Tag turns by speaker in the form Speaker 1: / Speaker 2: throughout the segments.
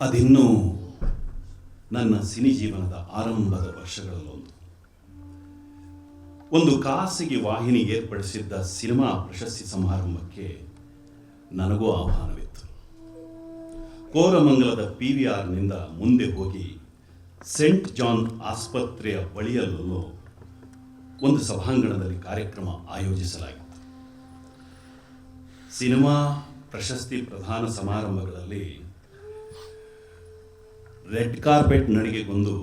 Speaker 1: ಅದಿನ್ನೂ ನನ್ನ ಸಿನಿ ಜೀವನದ ಆರಂಭದ ವರ್ಷಗಳಲ್ಲೊಂದು ಒಂದು. ಖಾಸಗಿ ವಾಹಿನಿ ಏರ್ಪಡಿಸಿದ್ದ ಸಿನಿಮಾ ಪ್ರಶಸ್ತಿ ಸಮಾರಂಭಕ್ಕೆ ನನಗೂ ಆಹ್ವಾನವಿತ್ತು. ಕೋರಮಂಗಲದ ಪಿ ವಿ ಆರ್ನಿಂದ ಮುಂದೆ ಹೋಗಿ ಸೆಂಟ್ ಜಾನ್ ಆಸ್ಪತ್ರೆಯ ಬಳಿಯಲ್ಲೂ ಒಂದು ಸಭಾಂಗಣದಲ್ಲಿ ಕಾರ್ಯಕ್ರಮ ಆಯೋಜಿಸಲಾಗಿತ್ತು. ಸಿನಿಮಾ ಪ್ರಶಸ್ತಿ ಪ್ರಧಾನ ಸಮಾರಂಭಗಳಲ್ಲಿ ರೆಡ್ ಕಾರ್ಪೆಟ್ ನಡಿಗೆಗೊಂದು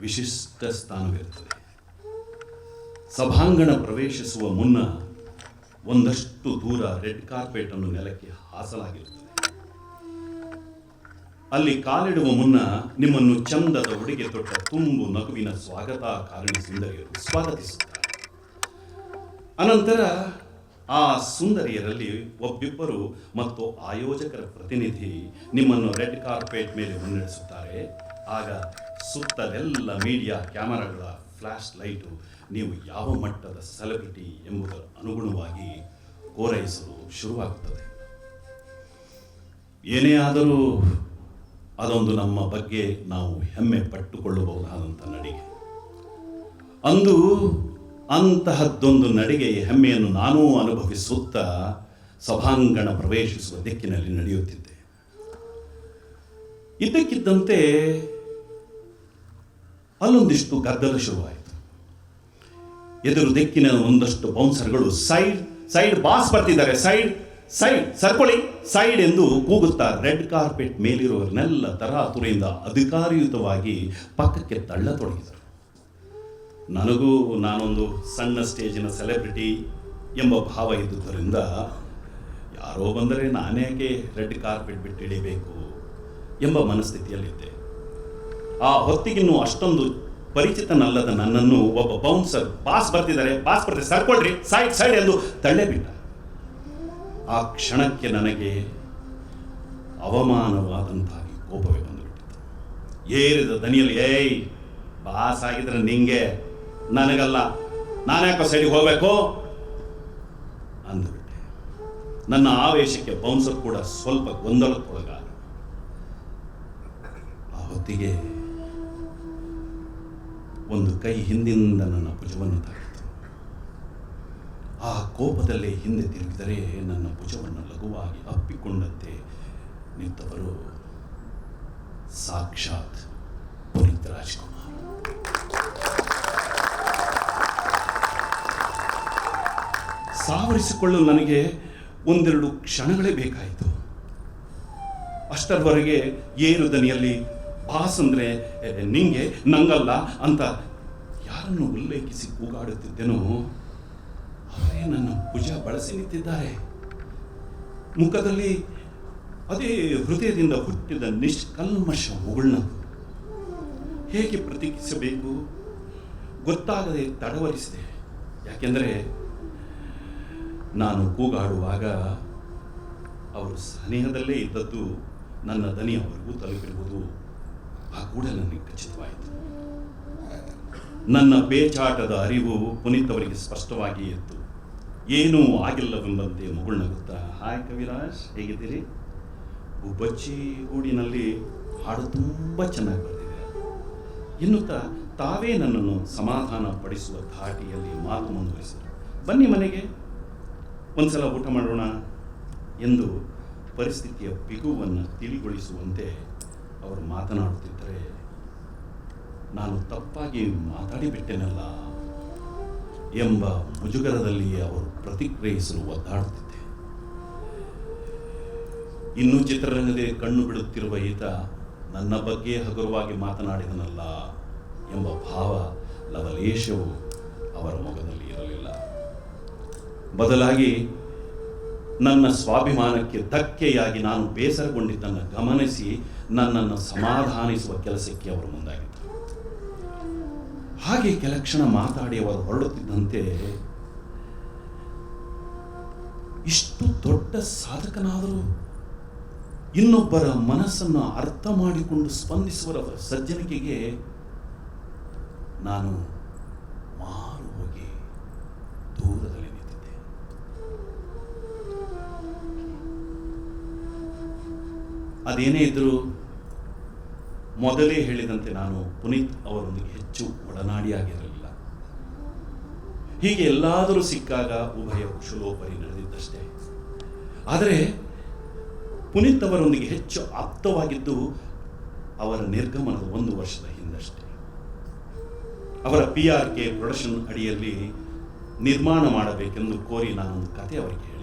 Speaker 1: ವಿಶಿಷ್ಟ ಸ್ಥಾನವಿರುತ್ತದೆ. ಸಭಾಂಗಣ ಪ್ರವೇಶಿಸುವ ಮುನ್ನ ಒಂದಷ್ಟು ದೂರ ರೆಡ್ ಕಾರ್ಪೆಟ್ ಅನ್ನು ನೆಲಕ್ಕೆ ಹಾಸಲಾಗಿರುತ್ತದೆ. ಅಲ್ಲಿ ಕಾಲಿಡುವ ಮುನ್ನ ನಿಮ್ಮನ್ನು ಚಂದದ ಉಡುಗೆ ತೊಟ್ಟ ತುಂಬು ನಗುವಿನ ಸ್ವಾಗತ ಕಾರಣ ಸುಂದರಿಯರು ಸ್ವಾಗತಿಸುತ್ತಾರೆ. ಅನಂತರ ಆ ಸುಂದರಿಯರಲ್ಲಿ ಒಬ್ಬಿಬ್ಬರು ಮತ್ತು ಆಯೋಜಕರ ಪ್ರತಿನಿಧಿ ನಿಮ್ಮನ್ನು ರೆಡ್ ಕಾರ್ಪೆಟ್ ಮೇಲೆ ಮುನ್ನಡೆಸುತ್ತಾರೆ. ಆಗ ಸುತ್ತಲೆಲ್ಲ ಮೀಡಿಯಾ ಕ್ಯಾಮರಾಗಳ ಫ್ಲಾಶ್ ಲೈಟು ನೀವು ಯಾವ ಮಟ್ಟದ ಸೆಲೆಬ್ರಿಟಿ ಎಂಬುದರ ಅನುಗುಣವಾಗಿ ಕೋರೈಸಲು ಶುರುವಾಗುತ್ತದೆ. ಏನೇ ಆದರೂ ಅದೊಂದು ನಮ್ಮ ಬಗ್ಗೆ ನಾವು ಹೆಮ್ಮೆ ಪಟ್ಟುಕೊಳ್ಳಬಹುದಾದಂಥ ನಡಿಗೆ. ಅಂದು ಅಂತಹದ್ದೊಂದು ನಡಿಗೆಯ ಹೆಮ್ಮೆಯನ್ನು ನಾನೂ ಅನುಭವಿಸುತ್ತಾ ಸಭಾಂಗಣ ಪ್ರವೇಶಿಸುವ ದಿಕ್ಕಿನಲ್ಲಿ ನಡೆಯುತ್ತಿದ್ದೆ ಇದ್ದಕ್ಕಿದ್ದಂತೆ ಅಲ್ಲೊಂದಿಷ್ಟು ಗದ್ದಲ ಶುರುವಾಯಿತು. ಎದುರು ದಿಕ್ಕಿನ ಒಂದಷ್ಟು ಬೌನ್ಸರ್ಗಳು ಸೈಡ್ ಸೈಡ್ ಬಾಸ್ ಬರ್ತಿದ್ದಾರೆ. ಸೈಡ್ ಸೈಡ್, ಸರ್ಕೊಳ್ಳಿ. ಸೈಡ್ ಎಂದು ಕೂಗುತ್ತಾ ರೆಡ್ ಕಾರ್ಪೆಟ್ ಮೇಲಿರುವವರನ್ನೆಲ್ಲ ತರಾತುರಿಯಿಂದ ಅಧಿಕಾರಯುತವಾಗಿ ಪಕ್ಕಕ್ಕೆ ತಳ್ಳತೊಡಗಿದರು. ನನಗೂ ನಾನೊಂದು ಸಣ್ಣ ಸ್ಟೇಜಿನ ಸೆಲೆಬ್ರಿಟಿ ಎಂಬ ಭಾವ ಇದ್ದುದರಿಂದ ಯಾರೋ ಬಂದರೆ ನಾನೇಕೆ ರೆಡ್ ಕಾರ್ಪೆಟ್ ಬಿಟ್ಟು ಇಳಿಬೇಕು ಎಂಬ ಮನಸ್ಥಿತಿಯಲ್ಲಿದ್ದೆ. ಆ ಹೊತ್ತಿಗಿನ್ನೂ ಅಷ್ಟೊಂದು ಪರಿಚಿತನಲ್ಲದ ನನ್ನನ್ನು ಒಬ್ಬ ಬೌನ್ಸರ್ ಪಾಸ್ ಬರ್ತಿದ್ದಾರೆ. ಪಾಸ್ ಬರ್ತಿದ್ದಾರೆ ಸರ್ಕೊಳ್ರಿ ಸೈಡ್ ಸೈಡ್ ಎಂದು ತಳ್ಳೆ ಬಿಟ್ಟ ಆ ಕ್ಷಣಕ್ಕೆ ನನಗೆ ಅವಮಾನವಾದಂತಾಗಿ ಕೋಪವೇ ಬಂದುಬಿಟ್ಟಿತ್ತು. ಏರಿದ ದನಿಯಲ್ಲಿ, ಏಯ್ ಪಾಸ್ ಆಗಿದ್ರೆ ನಿಂಗೆ, ನನಗಲ್ಲ, ನಾನ್ಯಾಕೋ ಸೈಡಿಗೆ ಹೋಗಬೇಕು? ಅಂದುಬಿಟ್ಟೆ. ನನ್ನ ಆವೇಶಕ್ಕೆ ಬೌನ್ಸರ್ ಕೂಡ ಸ್ವಲ್ಪ ಗೊಂದಲಕ್ಕೊಳಗಾದ. ಹೊತ್ತಿಗೆ ಒಂದು ಕೈ ಹಿಂದಿನಿಂದ ನನ್ನ ಭುಜವನ್ನು ತಾಗಿತು ಆ ಕೋಪದಲ್ಲಿ ಹಿಂದೆ ತಿರುಗಿದರೆ ನನ್ನ ಭುಜವನ್ನು ಲಘುವಾಗಿ ಅಪ್ಪಿಕೊಂಡಂತೆ ನಿಂತವರು ಸಾಕ್ಷಾತ್ ಪುನೀತ್ ರಾಜ್ಕುಮಾರ್. ಸಾವರಿಸಿಕೊಳ್ಳಲು ನನಗೆ ಒಂದೆರಡು ಕ್ಷಣಗಳೇ ಬೇಕಾಯಿತು. ಅಷ್ಟರವರೆಗೆ ಏರು ದನಿಯಲ್ಲಿ ಬಾಸ್ ಅಂದರೆ ನಿಂಗೆ ನಂಗಲ್ಲ ಅಂತ ಯಾರನ್ನು ಉಲ್ಲೇಖಿಸಿ ಕೂಗಾಡುತ್ತಿದ್ದೇನೋ, ಅವರೇ ನನ್ನ ಭುಜ ಬಳಸಿ ನಿಂತಿದ್ದಾರೆ. ಮುಖದಲ್ಲಿ ಅದೇ ಹೃದಯದಿಂದ ಹುಟ್ಟಿದ ನಿಷ್ಕಲ್ಮಶ ಉಗುಳ್ನ ಹೇಗೆ ಪ್ರತೀಕ್ಷಿಸಬೇಕು ಗೊತ್ತಾಗದೆ ತಡವರಿಸಿದೆ. ಯಾಕೆಂದರೆ ನಾನು ಕೂಗಾಡುವಾಗ ಅವರು ಸನಿಹದಲ್ಲೇ ಇದ್ದದ್ದು ನನ್ನ ದನಿ ಅವರಿಗೂ ತಲುಪಿರುವುದು ಆ ಕೂಡ ನನಗೆ ಖಚಿತವಾಯಿತು. ನನ್ನ ಪೇಚಾಟದ ಅರಿವು ಪುನೀತ್ ಅವರಿಗೆ ಸ್ಪಷ್ಟವಾಗಿ ಇತ್ತು ಏನೂ ಆಗಿಲ್ಲವೆಂಬಂತೆ ಮುಗುಳ್ನಗುತ್ತಾ, ಹಾಯ್ ಕವಿರಾಜ್, ಹೇಗಿದ್ದೀರಿ? ಗುಬ್ಬಚ್ಚಿ ಗೂಡಿನಲ್ಲಿ ಹಾಡು ತುಂಬ ಚೆನ್ನಾಗಿ ಬರೆದಿದೆ. ಎನ್ನುತ್ತಾ ತಾವೇ ನನ್ನನ್ನು ಸಮಾಧಾನ ಪಡಿಸುವ ಧಾಟಿಯಲ್ಲಿ ಮಾತು ಮುಂದುವರಿಸಿದರು. ಬನ್ನಿ ಮನೆಗೆ, ಒಂದ್ಸಲ ಊಟ ಮಾಡೋಣ ಎಂದು ಪರಿಸ್ಥಿತಿಯ ಬಿಗುವನ್ನು ತಿಳಿಗೊಳಿಸುವಂತೆ ಅವರು ಮಾತನಾಡುತ್ತಿದ್ದರೆ, ನಾನು ತಪ್ಪಾಗಿ ಮಾತಾಡಿಬಿಟ್ಟೆನಲ್ಲ ಎಂಬ ಮುಜುಗರದಲ್ಲಿ ಅವರು ಪ್ರತಿಕ್ರಿಯಿಸಲು ಒದ್ದಾಡುತ್ತಿದ್ದೆ. ಇನ್ನೂ ಚಿತ್ರರಂಗದೇ ಕಣ್ಣು ಬಿಡುತ್ತಿರುವ ಈತ, ನನ್ನ ಬಗ್ಗೆ ಹಗುರವಾಗಿ ಮಾತನಾಡಿದನಲ್ಲ ಎಂಬ ಭಾವ ಲವಲೇಶವು ಅವರ ಮೊಗದಲ್ಲಿ ಇರಲಿಲ್ಲ. ಬದಲಾಗಿ, ನನ್ನ ಸ್ವಾಭಿಮಾನಕ್ಕೆ ಧಕ್ಕೆಯಾಗಿ ನಾನು ಬೇಸರಗೊಂಡಿದ್ದನ್ನು ಗಮನಿಸಿ ನನ್ನನ್ನು ಸಮಾಧಾನಿಸುವ ಕೆಲಸಕ್ಕೆ ಅವರು ಮುಂದಾಗಿದ್ದರು. ಹಾಗೆ ಕೆಲ ಕ್ಷಣ ಮಾತಾಡಿ ಅವರು ಹೊರಡುತ್ತಿದ್ದಂತೆ ಇಷ್ಟು ದೊಡ್ಡ ಸಾಧಕನಾದರೂ ಇನ್ನೊಬ್ಬರ ಮನಸ್ಸನ್ನು ಅರ್ಥ ಮಾಡಿಕೊಂಡು ಸ್ಪಂದಿಸುವ ಸಜ್ಜನಿಕೆಗೆ ನಾನು ಮಾರು ಹೋಗಿ ಅದೇನೇ ಇದ್ದರೂ ಮೊದಲೇ ಹೇಳಿದಂತೆ ನಾನು ಪುನೀತ್ ಅವರೊಂದಿಗೆ ಹೆಚ್ಚು ಒಡನಾಡಿಯಾಗಿರಲಿಲ್ಲ. ಹೀಗೆ ಎಲ್ಲಾದರೂ ಸಿಕ್ಕಾಗ ಉಭಯ ಕುಶಲೋಪರಿ ನಡೆದಿದ್ದಷ್ಟೇ. ಆದರೆ ಪುನೀತ್ ಅವರೊಂದಿಗೆ ಹೆಚ್ಚು ಆಪ್ತವಾಗಿದ್ದು ಅವರ ನಿರ್ಗಮನದ ಒಂದು ವರ್ಷದ ಹಿಂದಷ್ಟೇ. ಅವರ ಪಿ ಆರ್ ಕೆ ಪ್ರೊಡಕ್ಷನ್ ಅಡಿಯಲ್ಲಿ ನಿರ್ಮಾಣ ಮಾಡಬೇಕೆಂದು ಕೋರಿ ನಾನೊಂದು ಕತೆ ಅವರಿಗೆ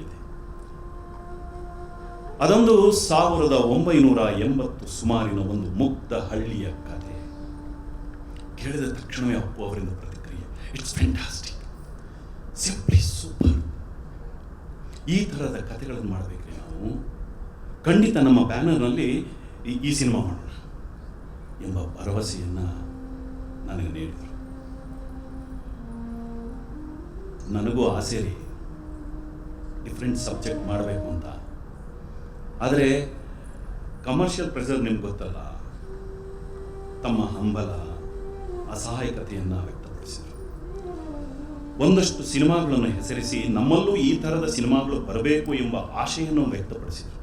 Speaker 1: ಅದೊಂದು ಸಾವಿರದ ಒಂಬೈನೂರ ಎಂಬತ್ತು ಸುಮಾರಿನ ಒಂದು ಮುಕ್ತ ಹಳ್ಳಿಯ ಕತೆ. ಕೇಳಿದ ತಕ್ಷಣವೇ ಅಪ್ಪು ಅವರಿಂದ ಪ್ರತಿಕ್ರಿಯೆ. ಇಟ್ಸ್ ಫ್ಯಾಂಟಾಸ್ಟಿಕ್ ಸಿಂಪ್ಲಿ ಸೂಪರ್ ಈ ಥರದ ಕಥೆಗಳನ್ನು ಮಾಡಬೇಕ್ರಿ ನಾವು. ಖಂಡಿತ ನಮ್ಮ ಬ್ಯಾನರ್ನಲ್ಲಿ ಈ ಸಿನಿಮಾ ಮಾಡೋಣ ಎಂಬ ಭರವಸೆಯನ್ನು ನನಗೆ ನೀಡಿದರು. ನನಗೂ ಆಸೆ ರೀ. ಡಿಫ್ರೆಂಟ್ ಸಬ್ಜೆಕ್ಟ್ ಮಾಡಬೇಕು ಅಂತ. ಆದರೆ ಕಮರ್ಷಿಯಲ್ ಪ್ರೆಷರ್ ನಿಮ್ಗೆ ಗೊತ್ತಲ್ಲ? ತಮ್ಮ ಹಂಬಲ, ಅಸಹಾಯಕತೆಯನ್ನು ವ್ಯಕ್ತಪಡಿಸಿದರು. ಒಂದಷ್ಟು ಸಿನಿಮಾಗಳನ್ನು ಹೆಸರಿಸಿ ನಮ್ಮಲ್ಲೂ ಈ ಥರದ ಸಿನಿಮಾಗಳು ಬರಬೇಕು ಎಂಬ ಆಶೆಯನ್ನು ವ್ಯಕ್ತಪಡಿಸಿದರು.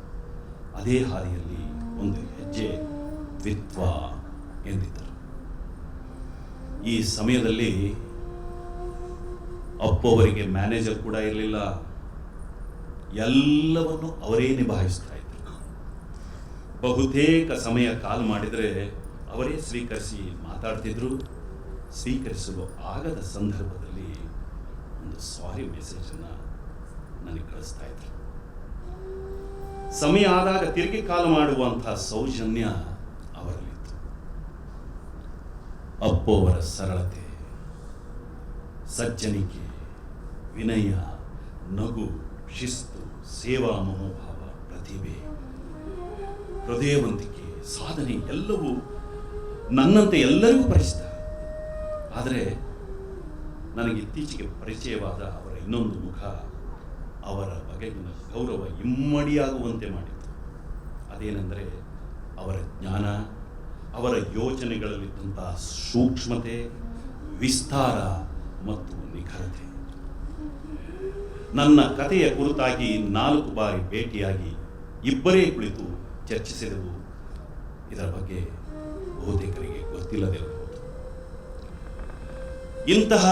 Speaker 1: ಅದೇ ಹಾದಿಯಲ್ಲಿ ಒಂದು ಹೆಜ್ಜೆ ವಿತ್ವ ಎಂದಿದ್ದರು. ಈ ಸಮಯದಲ್ಲಿ ಅಪ್ಪವರಿಗೆ ಮ್ಯಾನೇಜರ್ ಕೂಡ ಇರಲಿಲ್ಲ. ಎಲ್ಲವನ್ನು ಅವರೇ ನಿಭಾಯಿಸ್ತಾ ಇದ್ರು. ಬಹುತೇಕ ಸಮಯ ಕಾಲ್ ಮಾಡಿದರೆ ಅವರೇ ಸ್ವೀಕರಿಸಿ ಮಾತಾಡ್ತಿದ್ರು. ಸ್ವೀಕರಿಸಲು ಆಗದ ಸಂದರ್ಭದಲ್ಲಿ ಒಂದು ಸಾರಿ ಮೆಸೇಜನ್ನು ನನಗೆ ಕಳಿಸ್ತಾ ಇದ್ರು. ಸಮಯ ಆದಾಗ ತಿರುಗಿ ಕಾಲ್ ಮಾಡುವಂತಹ ಸೌಜನ್ಯ ಅವರಲ್ಲಿತ್ತು. ಅಪ್ಪೋವರ ಸರಳತೆ, ಸಜ್ಜನಿಕೆ, ವಿನಯ, ನಗು, ಶಿಸ್ತು, ಸೇವಾ ಮನೋಭಾವ, ಪ್ರತಿಭೆ. ಹೃದಯವಂತಿಕೆ, ಸಾಧನೆ ಎಲ್ಲವೂ ನನ್ನಂತೆ ಎಲ್ಲರಿಗೂ ಪರಿಚಿತ. ಆದರೆ ನನಗೆ ಇತ್ತೀಚೆಗೆ ಪರಿಚಯವಾದ ಅವರ ಇನ್ನೊಂದು ಮುಖ ಅವರ ಬಗೆಗಿನ ಗೌರವ ಇಮ್ಮಡಿಯಾಗುವಂತೆ ಮಾಡಿತು ಅದೇನೆಂದರೆ ಅವರ ಜ್ಞಾನ, ಅವರ ಯೋಚನೆಗಳಲ್ಲಿದ್ದಂಥ ಸೂಕ್ಷ್ಮತೆ, ವಿಸ್ತಾರ ಮತ್ತು ನಿಖರತೆ. ನನ್ನ ಕಥೆಯ ಕುರಿತಾಗಿ ನಾಲ್ಕು ಬಾರಿ ಭೇಟಿಯಾಗಿ ಇಬ್ಬರೇ ಕುಳಿತು ಚರ್ಚಿಸಿದೆವು. ಇದರ ಬಗ್ಗೆ ಬಹುತೇಕರಿಗೆ ಗೊತ್ತಿಲ್ಲದಿರಬಹುದು ಇಂತಹ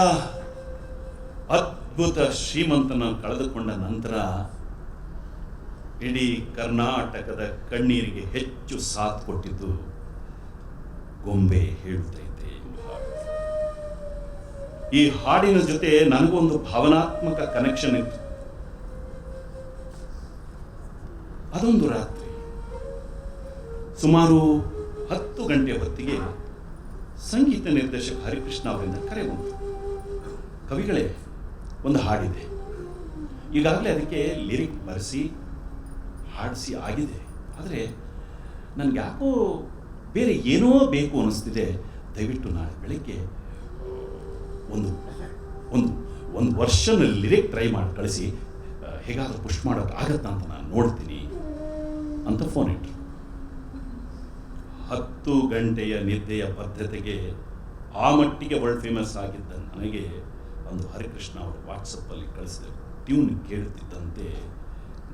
Speaker 1: ಅದ್ಭುತ ಶ್ರೀಮಂತನ ಕಳೆದುಕೊಂಡ ನಂತರ ಇಡೀ ಕರ್ನಾಟಕದ ಕಣ್ಣೀರಿಗೆ ಹೆಚ್ಚು ಸಾಥ್ ಕೊಟ್ಟಿದ್ದು ಗೊಂಬೆ ಹೇಳುತ್ತೈತೆ ಈ ಹಾಡಿನ ಜೊತೆ ನನಗೊಂದು ಭಾವನಾತ್ಮಕ ಕನೆಕ್ಷನ್ ಇತ್ತು. ಅದೊಂದು ರಾತ್ರಿ ಸುಮಾರು ಹತ್ತು ಗಂಟೆ ಹೊತ್ತಿಗೆ ಸಂಗೀತ ನಿರ್ದೇಶಕ ಹರಿಕೃಷ್ಣ ಅವರಿಂದ ಕರೆ ಬಂತು. ಕವಿಗಳೇ, ಒಂದು ಹಾಡಿದೆ. ಈಗಾಗಲೇ ಅದಕ್ಕೆ ಲಿರಿಕ್ ಬರೆಸಿ, ಹಾಡಿಸಿ ಆಗಿದೆ. ಆದರೆ ನನಗೆ ಯಾಕೋ ಬೇರೆ ಏನೋ ಬೇಕು ಅನ್ನಿಸ್ತಿದೆ ದಯವಿಟ್ಟು ನಾಳೆ ಬೆಳಗ್ಗೆ ಒಂದು ಒಂದು ಒಂದು ವರ್ಷನ ಲಿರಿಕ್ ಟ್ರೈ ಮಾಡಿ ಕಳಿಸಿ. ಹೇಗಾದರೂ ಪುಷ್ ಮಾಡೋಕೆ ಆಗತ್ತಾ ಅಂತ ನಾನು ನೋಡ್ತೀನಿ ಅಂತ ಫೋನ್ ಇಟ್ಟರು ಹತ್ತು ಗಂಟೆಯ ನಿದ್ದೆಯ ಬದ್ಧತೆಗೆ ಆ ಮಟ್ಟಿಗೆ ವರ್ಲ್ಡ್ ಫೇಮಸ್ ಆಗಿದ್ದ ನನಗೆ ಒಂದು ಹರಿಕೃಷ್ಣ ಅವರು ವಾಟ್ಸಪ್ಪಲ್ಲಿ ಕಳಿಸಿದರು. ಟ್ಯೂನ್ ಕೇಳುತ್ತಿದ್ದಂತೆ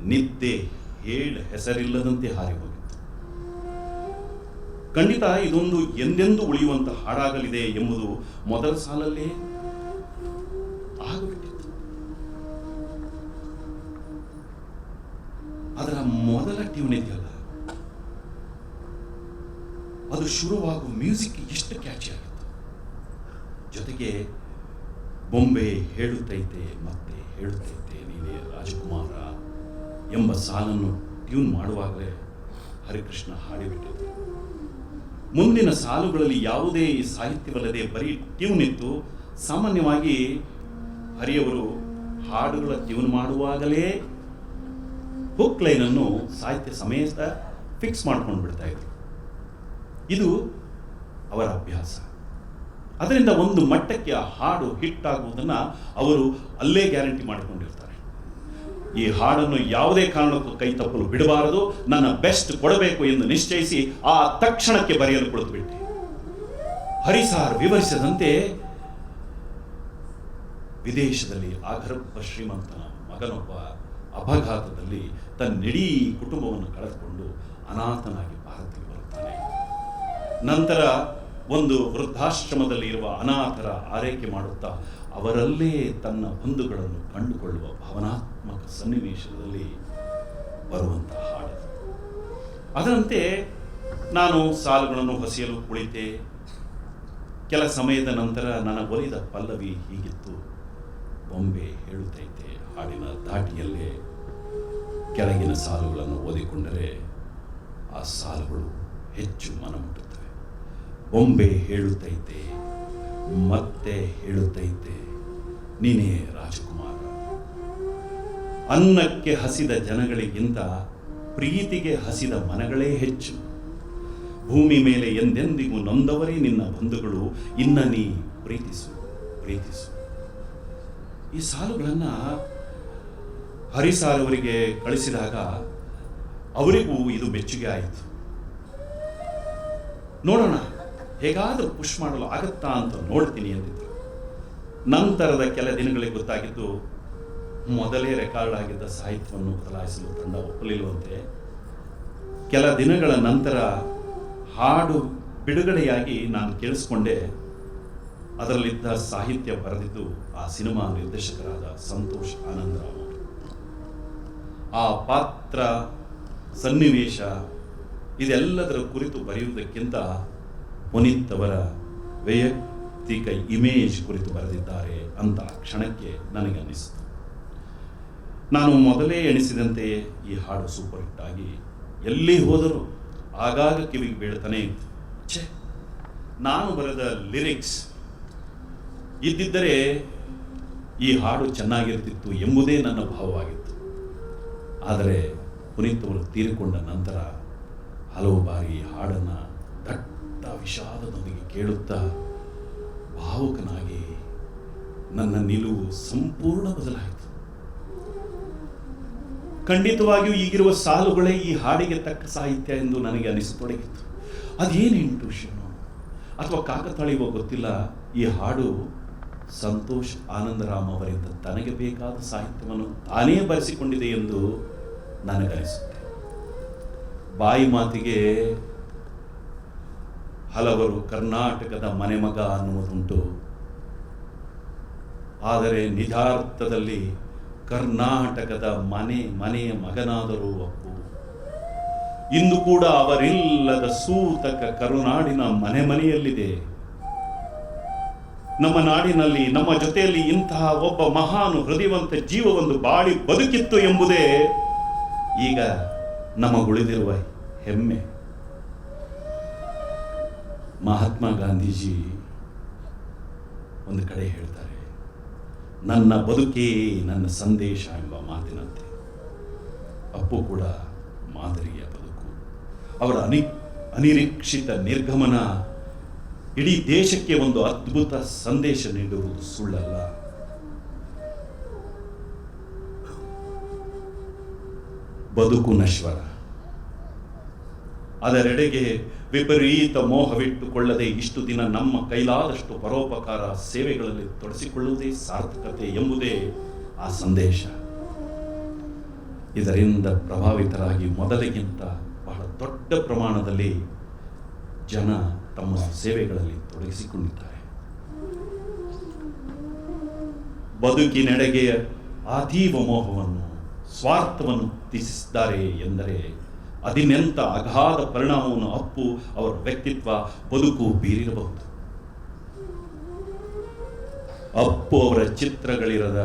Speaker 1: ನಿದ್ದೆ ಹೇಳ ಹೆಸರಿಲ್ಲದಂತೆ ಹಾರಿ ಹೋಗಿತ್ತು. ಖಂಡಿತ ಇದೊಂದು ಎಂದೆಂದು ಉಳಿಯುವಂತಹ ಹಾಡಾಗಲಿದೆ ಎಂಬುದು ಮೊದಲ ಸಾಲಲ್ಲೇ ಆಗಿಬಿಟ್ಟಿತ್ತು. ಅದರ ಮೊದಲ ಟ್ಯೂನ್ ಇದೆಯಲ್ಲ ಅದು ಶುರುವಾಗುವ ಮ್ಯೂಸಿಕ್ ಎಷ್ಟು ಕ್ಯಾಚಿ ಆಗುತ್ತೆ. ಜೊತೆಗೆ ಬೊಂಬೆ ಹೇಳುತ್ತೈತೆ, ಮತ್ತೆ ಹೇಳುತ್ತೈತೆ, ನೀನೇ ರಾಜಕುಮಾರ ಎಂಬ ಸಾಲನ್ನು ಟ್ಯೂನ್ ಮಾಡುವಾಗಲೇ ಹರಿಕೃಷ್ಣ ಹಾಡಿಬಿಟ್ಟಿದ್ದರು ಮುಂದಿನ ಸಾಲುಗಳಲ್ಲಿ ಯಾವುದೇ ಸಾಹಿತ್ಯವಲ್ಲದೆ ಬರೀ ಟ್ಯೂನ್ ಇತ್ತು ಸಾಮಾನ್ಯವಾಗಿ ಹರಿಯವರು ಹಾಡುಗಳ ಟ್ಯೂನ್ ಮಾಡುವಾಗಲೇ ಹುಕ್ ಲೈನನ್ನು ಸಾಹಿತ್ಯ ಸಮೇತ ಫಿಕ್ಸ್ ಮಾಡ್ಕೊಂಡು ಬಿಡ್ತಾ ಇದ್ರು. ಇದು ಅವರ ಅಭ್ಯಾಸ. ಅದರಿಂದ ಒಂದು ಮಟ್ಟಕ್ಕೆ ಆ ಹಾಡು ಹಿಟ್ ಆಗುವುದನ್ನು ಅವರು ಅಲ್ಲೇ ಗ್ಯಾರಂಟಿ ಮಾಡಿಕೊಂಡಿರ್ತಾರೆ. ಈ ಹಾಡನ್ನು ಯಾವುದೇ ಕಾರಣಕ್ಕೂ ಕೈ ತಪ್ಪಲು ಬಿಡಬಾರದು. ನನ್ನ ಬೆಸ್ಟ್ ಕೊಡಬೇಕು ಎಂದು ನಿಶ್ಚಯಿಸಿ ಆ ತಕ್ಷಣಕ್ಕೆ ಬರೆಯಲು ಕುಳಿತುಬಿಟ್ಟೆ ಹರಿಸಾರ್ ವಿವರಿಸದಂತೆ ವಿದೇಶದಲ್ಲಿ ಆಗರ್ಭ ಶ್ರೀಮಂತನ ಮಗನೊಬ್ಬ ಅಪಘಾತದಲ್ಲಿ ತನ್ನಿಡೀ ಕುಟುಂಬವನ್ನು ಕಳೆದುಕೊಂಡು ಅನಾಥನಾಗಿ ಭಾರತಕ್ಕೆ ನಂತರ ಒಂದು ವೃದ್ಧಾಶ್ರಮದಲ್ಲಿ ಇರುವ ಅನಾಥರ ಆರೈಕೆ ಮಾಡುತ್ತಾ ಅವರಲ್ಲೇ ತನ್ನ ಬಂಧುಗಳನ್ನು ಕಂಡುಕೊಳ್ಳುವ ಭಾವನಾತ್ಮಕ ಸನ್ನಿವೇಶದಲ್ಲಿ ಬರುವಂತಹ ಹಾಡು. ಅದರಂತೆ ನಾನು ಸಾಲುಗಳನ್ನು ಹೊಸೆಯಲು ಕುಳಿತೆ. ಕೆಲ ಸಮಯದ ನಂತರ ನನ್ನ ಒಲಿದ ಪಲ್ಲವಿ ಹೀಗಿತ್ತು. ಬೊಂಬೆ ಹೇಳುತ್ತೈತೆ ಹಾಡಿನ ದಾಟಿಯಲ್ಲೇ ಕೆಳಗಿನ ಸಾಲುಗಳನ್ನು ಓದಿಕೊಂಡರೆ ಆ ಸಾಲುಗಳು ಹೆಚ್ಚು ಮನಮುಟ್ಟುತ್ತವೆ. ಬೊಂಬೆ ಹೇಳುತ್ತೈತೆ, ಮತ್ತೆ ಹೇಳುತ್ತೈತೆ, ನೀನೇ ರಾಜಕುಮಾರ. ಅನ್ನಕ್ಕೆ ಹಸಿದ ಜನಗಳಿಗಿಂತ ಪ್ರೀತಿಗೆ ಹಸಿದ ಮನಗಳೇ ಹೆಚ್ಚು. ಭೂಮಿ ಮೇಲೆ ಎಂದೆಂದಿಗೂ ನೊಂದವರೇ ನಿನ್ನ ಬಂಧುಗಳು, ಇನ್ನ ನೀ ಪ್ರೀತಿಸು ಪ್ರೀತಿಸು. ಈ ಸಾಲುಗಳನ್ನು ಹರಿಸಾಲ್ ಅವರಿಗೆ ಕಳಿಸಿದಾಗ ಅವರಿಗೂ ಇದು ಮೆಚ್ಚುಗೆ ಆಯಿತು. ನೋಡೋಣ. ಹೇಗಾದರೂ ಪುಷ್ ಮಾಡಲು ಆಗುತ್ತಾ ಅಂತ ನೋಡ್ತೀನಿ ಅಂದಿದ್ದರು ನಂತರದ ಕೆಲ ದಿನಗಳಿಗೆ ಗೊತ್ತಾಗಿದ್ದು, ಮೊದಲೇ ರೆಕಾರ್ಡ್ ಆಗಿದ್ದ ಸಾಹಿತ್ಯವನ್ನು ಬದಲಾಯಿಸಲು ತಂಡ ಒಪ್ಪಲಿಲ್ಲವಂತೆ, ಕೆಲ ದಿನಗಳ ನಂತರ ಹಾಡು ಬಿಡುಗಡೆಯಾಗಿ ನಾನು ಕೇಳಿಸ್ಕೊಂಡೆ, ಅದರಲ್ಲಿದ್ದ ಸಾಹಿತ್ಯ ಬರೆದಿದ್ದು ಆ ಸಿನಿಮಾ ನಿರ್ದೇಶಕರಾದ ಸಂತೋಷ್ ಆನಂದರಾವ್. ಆ ಪಾತ್ರ, ಸನ್ನಿವೇಶ, ಇದೆಲ್ಲದರ ಕುರಿತು ಬರೆಯುವುದಕ್ಕಿಂತ ಪುನೀತ್ ಅವರ ವೈಯಕ್ತಿಕ ಇಮೇಜ್ ಕುರಿತು ಬರೆದಿದ್ದಾರೆ ಅಂತ ಕ್ಷಣಕ್ಕೆ ನನಗೆ ಅನಿಸಿತು ನಾನು ಮೊದಲೇ ಎಣಿಸಿದಂತೆಯೇ ಈ ಹಾಡು ಸೂಪರ್ ಹಿಟ್ ಆಗಿ ಎಲ್ಲಿ ಹೋದರೂ ಆಗಾಗ ಕಿವಿಗೆ ಬೀಳ್ತಾನೆ ಇತ್ತು ಛೇ, ನಾನು ಬರೆದ ಲಿರಿಕ್ಸ್ ಇದ್ದಿದ್ದರೆ ಈ ಹಾಡು ಚೆನ್ನಾಗಿರ್ತಿತ್ತು ಎಂಬುದೇ ನನ್ನ ಭಾವವಾಗಿತ್ತು. ಆದರೆ ಪುನೀತ್ ಅವರು ತೀರಿಕೊಂಡ ನಂತರ ಹಲವು ಬಾರಿ ಹಾಡನ್ನು ದಟ್ಟ ವಿಷಾದದೊಂದಿಗೆ ಕೇಳುತ್ತಾ ಭಾವುಕನಾಗಿ ನನ್ನ ನಿಲುವು ಸಂಪೂರ್ಣ ಬದಲಾಯಿತು. ಖಂಡಿತವಾಗಿಯೂ ಈಗಿರುವ ಸಾಲುಗಳೇ ಈ ಹಾಡಿಗೆ ತಕ್ಕ ಸಾಹಿತ್ಯ ಎಂದು ನನಗೆ ಅನಿಸತೊಡಗಿತ್ತು ಅದೇನು ಇಂಟ್ಯೂಷನು ಅಥವಾ ಕಾಕತಾಳಿಯುವ ಗೊತ್ತಿಲ್ಲ, ಈ ಹಾಡು ಸಂತೋಷ್ ಆನಂದರಾಮ್ ಅವರಿಂದ ತನಗೆ ಬೇಕಾದ ಸಾಹಿತ್ಯವನ್ನು ತಾನೇ ಬರೆಸಿಕೊಂಡಿದೆ ಎಂದು ನನಗನಿಸುತ್ತೆ. ಬಾಯಿ ಮಾತಿಗೆ ಹಲವರು ಕರ್ನಾಟಕದ ಮನೆಮಗ ಅನ್ನುವುದುಂಟು. ಆದರೆ ನಿಜಾರ್ಥದಲ್ಲಿ ಕರ್ನಾಟಕದ ಮನೆ, ಮನೆಯ ಮಗನಾದರೂ ಅಪ್ಪು ಇಂದು ಕೂಡ ಅವರಿಲ್ಲದ ಸೂತಕ ಕರುನಾಡಿನ ಮನೆ ಮನೆಯಲ್ಲಿದೆ. ನಮ್ಮ ನಾಡಿನಲ್ಲಿ, ನಮ್ಮ ಜೊತೆಯಲ್ಲಿ ಇಂತಹ ಒಬ್ಬ ಮಹಾನು ಹೃದಯವಂತ ಜೀವವೊಂದು ಬಾಳಿ ಬದುಕಿತ್ತು ಎಂಬುದೇ ಈಗ ನಮಗುಳಿದಿರುವ ಹೆಮ್ಮೆ. ಮಹಾತ್ಮ ಗಾಂಧೀಜಿ ಒಂದು ಕಡೆ ಹೇಳ್ತಾರೆ, ನನ್ನ ಬದುಕೇ ನನ್ನ ಸಂದೇಶ ಎಂಬ ಮಾತಿನಂತೆ. ಅಪ್ಪು ಕೂಡ ಮಾದರಿಯ ಬದುಕು. ಅವರ ಅನಿ, ಅನಿರೀಕ್ಷಿತ ನಿರ್ಗಮನ ಇಡೀ ದೇಶಕ್ಕೆ ಒಂದು ಅದ್ಭುತ ಸಂದೇಶ ನೀಡುವುದು ಸುಳ್ಳಲ್ಲ. ಬದುಕು ನಶ್ವರ. ಅದರೆಡೆಗೆ ವಿಪರೀತ ಮೋಹವಿಟ್ಟುಕೊಳ್ಳದೆ ಇಷ್ಟು ದಿನ ನಮ್ಮ ಕೈಲಾದಷ್ಟು ಪರೋಪಕಾರ ಸೇವೆಗಳಲ್ಲಿ ತೊಡಸಿಕೊಳ್ಳುವುದೇ ಸಾರ್ಥಕತೆ ಎಂಬುದೇ ಆ ಸಂದೇಶ. ಇದರಿಂದ ಪ್ರಭಾವಿತರಾಗಿ ಮೊದಲಿಗಿಂತ ಬಹಳ ದೊಡ್ಡ ಪ್ರಮಾಣದಲ್ಲಿ ಜನ ತಮ್ಮ ಸೇವೆಗಳಲ್ಲಿ ತೊಡಗಿಸಿಕೊಂಡಿದ್ದಾರೆ. ಬದುಕಿನೆಡೆಗೆಯ ಅತೀವ ಮೋಹವನ್ನು, ಸ್ವಾರ್ಥವನ್ನು ತ್ಯಜಿಸಿದ್ದಾರೆ ಎಂದರೆ ಅದಿನೆಂಥ ಅಗಾಧ ಪರಿಣಾಮವನ್ನು ಅಪ್ಪು ಅವರ ವ್ಯಕ್ತಿತ್ವ ಬದುಕು ಬೀರಿರಬಹುದು. ಅಪ್ಪು ಅವರ ಚಿತ್ರಗಳಿರದ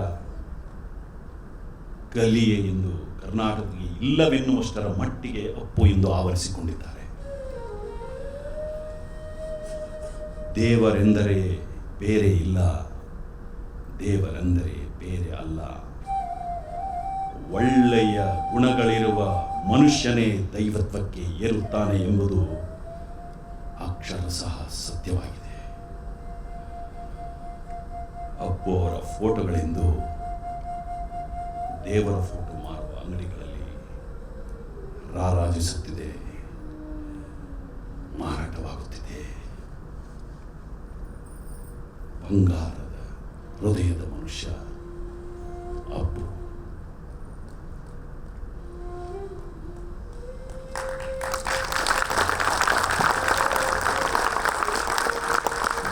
Speaker 1: ಕಲಿಯೆ ಎಂದು ಕರ್ನಾಟಕದಲ್ಲಿ ಇಲ್ಲವೆನ್ನುವಷ್ಟರ ಮಟ್ಟಿಗೆ ಅಪ್ಪು ಎಂದು ಆವರಿಸಿಕೊಂಡಿದ್ದಾರೆ. ದೇವರೆಂದರೆ ಬೇರೆ ಇಲ್ಲ, ದೇವರೆಂದರೆ ಬೇರೆ ಅಲ್ಲ. ಒಳ್ಳೆಯ ಗುಣಗಳಿರುವ ಮನುಷ್ಯನೇ ದೈವತ್ವಕ್ಕೆ ಏರುತ್ತಾನೆ ಎಂಬುದು ಅಕ್ಷರ ಸಹ ಸತ್ಯವಾಗಿದೆ. ಅಪ್ಪು ಅವರ ಫೋಟೋಗಳೆಂದು ದೇವರ ಫೋಟೋ ಮಾರುವ ಅಂಗಡಿಗಳಲ್ಲಿ ರಾರಾಜಿಸುತ್ತಿದೆ. ಮಾರಾಟವಾಗುತ್ತಿದೆ. ಬಂಗಾರದ ಹೃದಯದ ಮನುಷ್ಯ ಅಪ್ಪು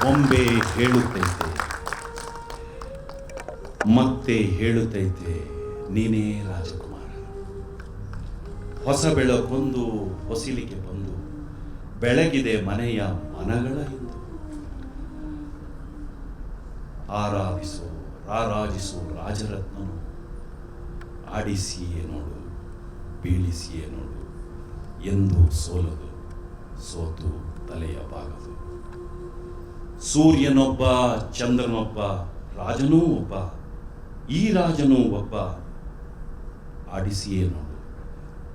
Speaker 1: ಬೊಂಬೆ ಹೇಳುತ್ತೈತೆ. ಮತ್ತೆ ಹೇಳುತ್ತೈತೆ, ನೀನೇ ರಾಜಕುಮಾರ. ಹೊಸ ಬೆಳಕೊಂದು ಹೊಸಿಲಿಗೆ ಬಂದು, ಬೆಳಗಿದೆ ಮನೆಯ ಮನಗಳ ಇಂದು ಆರಾಧಿಸು, ರಾರಾಜಿಸು ರಾಜರತ್ನನು, ಆಡಿಸಿಯೇ ನೋಡು, ಬೀಳಿಸಿಯೇ ನೋಡು, ಎಂದು ಸೋಲದು, ಸೋತು ತಲೆಯ ಬಾಗದು ಸೂರ್ಯನೊಬ್ಬ, ಚಂದ್ರನೊಬ್ಬ, ರಾಜನೂ ಒಬ್ಬ, ಈ ರಾಜನೂ ಒಬ್ಬ. ಆಡಿಸಿಯೇ ನೋಡು,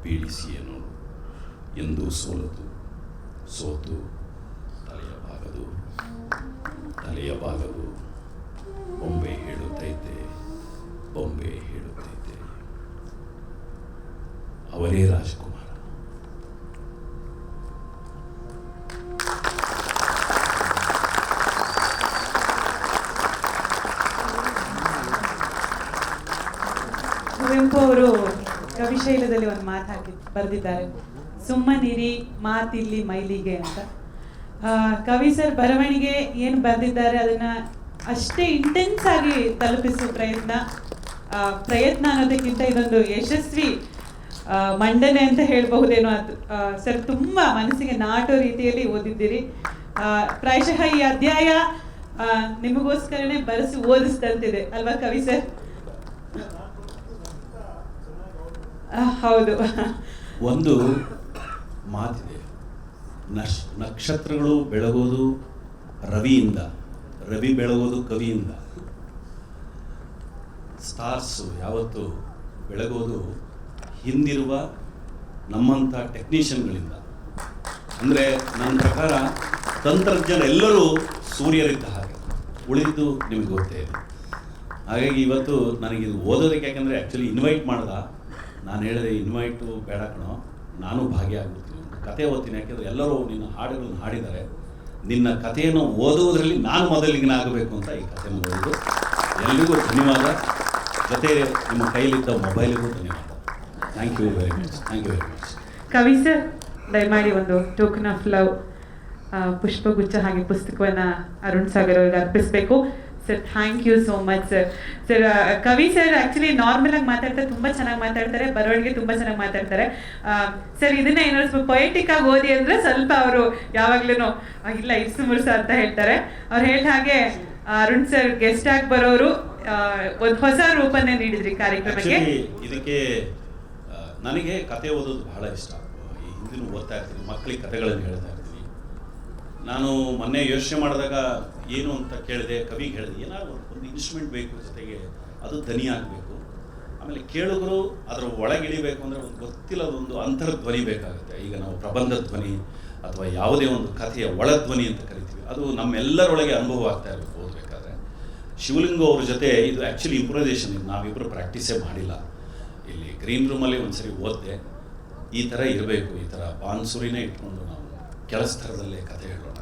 Speaker 1: ಪೀಡಿಸಿಯೇ ನೋಡು ಎಂದು ಸೋಲದು, ಸೋತು ತಲೆಯ ಭಾಗದು ತಲೆಯ ಬೊಂಬೆ ಹೇಳುತ್ತೈತೆ ಬೊಂಬೆ ಹೇಳುತ್ತೈತೆ. ಅವರೇ ರಾಜಕುಮಾರ.
Speaker 2: ಕುವೆಂಪು ಅವರು ಕವಿಶೈಲದಲ್ಲಿ ಒಂದು ಮಾತು ಹಾಕಿ ಬರೆದಿದ್ದಾರೆ. ಸುಮ್ಮನಿರಿ ಮಾತಿಲ್ಲಿ ಮೈಲಿಗೆ ಅಂತ. ಕವಿ ಸರ್ ಬರವಣಿಗೆ ಏನು ಬರೆದಿದ್ದಾರೆ ಅದನ್ನ ಅಷ್ಟೇ ಇಂಟೆನ್ಸ್ ಆಗಿ ತಲುಪಿಸುವ ಪ್ರಯತ್ನ ಪ್ರಯತ್ನ ಅನ್ನೋದಕ್ಕಿಂತ ಇದೊಂದು ಯಶಸ್ವಿ ಮಂಡನೆ ಅಂತ ಹೇಳಬಹುದೇನೋ ಅದು. ಸರ್ ತುಂಬ ಮನಸ್ಸಿಗೆ ನಾಟೋ ರೀತಿಯಲ್ಲಿ ಓದಿದ್ದೀರಿ. ಪ್ರಾಯಶಃ ಈ ಅಧ್ಯಾಯ ನಿಮಗೋಸ್ಕರನೇ ಬರೆಸಿ ಓದಿಸಿದಂತಿದೆ. ಅಲ್ವಾ ಕವಿ ಸರ್ ಆ, ಹೌದು.
Speaker 1: ಒಂದು ಮಾತಿದೆ. ನಶ್, ನಕ್ಷತ್ರಗಳು ಬೆಳಗೋದು ರವಿಯಿಂದ, ರವಿ ಬೆಳಗೋದು ಕವಿಯಿಂದ. ಸ್ಟಾರ್ಸು ಯಾವತ್ತು ಬೆಳಗೋದು ಹಿಂದಿರುವ ನಮ್ಮಂಥ ಟೆಕ್ನಿಷಿಯನ್ಗಳಿಂದ ಅಂದರೆ ನನ್ನ ಪ್ರಕಾರ ತಂತ್ರಜ್ಞರ ಎಲ್ಲರೂ ಸೂರ್ಯರಿದ್ದ ಹಾಗೆ ಉಳಿದು ನಿಮಗೆ ಗೊತ್ತೇ ಹಾಗಾಗಿ ಇವತ್ತು ನನಗೆ ಇದು ಓದೋದಕ್ಕೆ ಯಾಕಂದರೆ ಆ್ಯಕ್ಚುಲಿ ಇನ್ವೈಟ್ ಮಾಡ್ದ ನಾನು ಹೇಳಿದೆ, ಇನ್ವೈಟು ಬೇಡ ಕಣೋ, ನಾನು ಭಾಗಿಯಾಗ್ಬಿಡ್ತೀನಿ ಕತೆ ಓದ್ತೀನಿ. ಯಾಕೆಂದರೆ ಎಲ್ಲರೂ ನಿನ್ನ ಹಾಡುಗಳನ್ನು ಹಾಡಿದ್ದಾರೆ. ನಿನ್ನ ಕಥೆಯನ್ನು ಓದುವುದರಲ್ಲಿ ನಾನು ಮೊದಲಿಗನಾಗಬೇಕು ಅಂತ ಈ ಕಥೆ ಓದಿದ್ದು. ಎಲ್ರಿಗೂ ಧನ್ಯವಾದ. ಜೊತೆ ನಿಮ್ಮ ಕೈಲಿದ್ದ ಮೊಬೈಲಿಗೂ ಧನ್ಯವಾದ. Thank you very much thank you very much
Speaker 2: ಕವಿ ಸರ್, ದಯಮಾಡಿ ಒಂದು ಟೋಕನ್ ಆಫ್ ಲವ್ ಪುಷ್ಪಗುಚ್ಛ ಹಾಗೆ ಪುಸ್ತಕವನ್ನು ಅರುಣ್ ಸಾಗರ್ ಅವರಿಗೆ ಅರ್ಪಿಸಬೇಕು. Sir thank you so much sir sir ಕವಿ ಸರ್ ಆಕ್ಚುಲಿ ನಾರ್ಮಲ್ ಆಗಿ ಮಾತಾಡ್ತಾರೆ ತುಂಬಾ ಚೆನ್ನಾಗಿ ಮಾತಾಡ್ತಾರೆ, ಬರವಣಿಗೆ ತುಂಬಾ ಚೆನ್ನಾಗಿ ಮಾತಾಡ್ತಾರೆ. ಸರ್ ಇದನ್ನ ಏನಾದ್ರು ಸ್ವಲ್ಪ ಪೊಯೆಟಿಕ್ ಆಗಿ ಓದಿ ಅಂದ್ರೆ ಸ್ವಲ್ಪ ಅವರು ಯಾವಾಗ್ಲೂ ಇಲ್ಲ ಇರ್ಸು ಮುರ್ಸ ಅಂತ ಹೇಳ್ತಾರೆ. ಅವ್ರು ಹೇಳಿದ ಹಾಗೆ, ಅರುಣ್ ಸರ್ ಗೆಸ್ಟ್ ಆಗಿ ಬರೋರು ಒಂದು ಹೊಸ ರೂಪನೇ ನೀಡಿದ್ರಿ ಕಾರ್ಯಕ್ರಮಕ್ಕೆ.
Speaker 1: ಇದಕ್ಕೆ ನನಗೆ ಕತೆ ಓದೋದು ಬಹಳ ಇಷ್ಟ. ಈ ಹಿಂದಿನ ಓದ್ತಾ ಇರ್ತೀನಿ ಮಕ್ಕಳಿಗೆ ಕತೆಗಳನ್ನು ಹೇಳ್ತಾ ಇರ್ತೀನಿ. ನಾನು ಮೊನ್ನೆ ಯೋಚನೆ ಮಾಡಿದಾಗ ಏನು ಅಂತ ಕೇಳಿದೆ ಕವಿಗೆ ಹೇಳಿದೆ, ಏನಾದ್ರು ಒಂದು- ಇನ್ಸ್ಟ್ರೂಮೆಂಟ್ ಬೇಕು ಜೊತೆಗೆ, ಅದು ಧ್ವನಿ ಆಗಬೇಕು. ಆಮೇಲೆ ಕೇಳುಗರು ಅದರ ಒಳಗಿಳಿಬೇಕು ಅಂದರೆ ಒಂದು ಗೊತ್ತಿಲ್ಲದೊಂದು ಅಂತರ್ಧ್ವನಿ ಬೇಕಾಗುತ್ತೆ. ಈಗ ನಾವು ಪ್ರಬಂಧ ಧ್ವನಿ ಅಥವಾ ಯಾವುದೇ ಒಂದು ಕಥೆಯ ಒಳಧ್ವನಿ ಅಂತ ಕರಿತೀವಿ. ಅದು ನಮ್ಮೆಲ್ಲರೊಳಗೆ ಅನುಭವ ಆಗ್ತಾ ಇರಬೇಕು ಓದಬೇಕಾದ್ರೆ ಶಿವಲಿಂಗ ಜೊತೆ ಇದು ಆ್ಯಕ್ಚುಲಿ ಇಂಪ್ರೂವೈಸೇಷನ್ ಇದು ನಾವಿಬ್ಬರು ಪ್ರಾಕ್ಟೀಸೇ ಮಾಡಿಲ್ಲ. ಇಲ್ಲಿ ಗ್ರೀನ್ ರೂಮಲ್ಲಿ ಒಂದ್ಸರಿ ಓದಿದೆ. ಈ ಥರ ಇರಬೇಕು. ಈ ಥರ ಬಾನ್ಸುರಿನೇ ಇಟ್ಕೊಂಡು ನಾವು ಕೆಲಸಸ್ಥಳದಲ್ಲೇ ಕಥೆ ಹೇಳೋಣ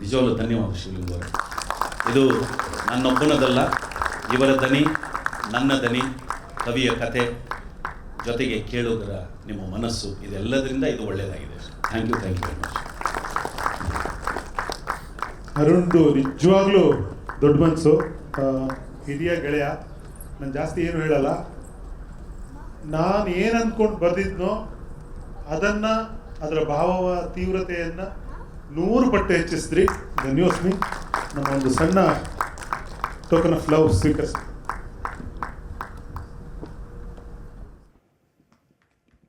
Speaker 1: ನಿಜವಾಗ್ಲೂ ಧನ್ಯವಾದ ಶಿವಲಿಂಗ ಇದು ನನ್ನೊಬ್ಬನದಲ್ಲ, ಇವರ ದನಿ ನನ್ನ ದನಿ ಕವಿಯ ಕತೆ ಜೊತೆಗೆ ಕೇಳೋದರ ನಿಮ್ಮ ಮನಸ್ಸು, ಇದೆಲ್ಲದರಿಂದ ಇದು ಒಳ್ಳೆಯದಾಗಿದೆ thank you thank you very much
Speaker 3: ಅರುಣ್ದು ನಿಜವಾಗ್ಲೂ ದೊಡ್ಡ ಮನಸ್ಸು ಹಿರಿಯ ಗೆಳೆಯ, ನಾನು ಜಾಸ್ತಿ ಏನು ಹೇಳಲ್ಲ. ನಾನು ಏನು ಅಂದ್ಕೊಂಡು ಬರೆದಿದ್ನೋ ಅದನ್ನು, ಅದರ ಭಾವ ತೀವ್ರತೆಯನ್ನು ನೂರು ಪಟ್ಟು ಹೆಚ್ಚಿಸಿದ್ರಿ ಧನ್ಯೋಸ್ಮಿ ನಮ್ಮ ಒಂದು ಸಣ್ಣ ಟೋಕನ್ ಆಫ್ ಲವ್ ಸ್ವೀಕರಿಸಿ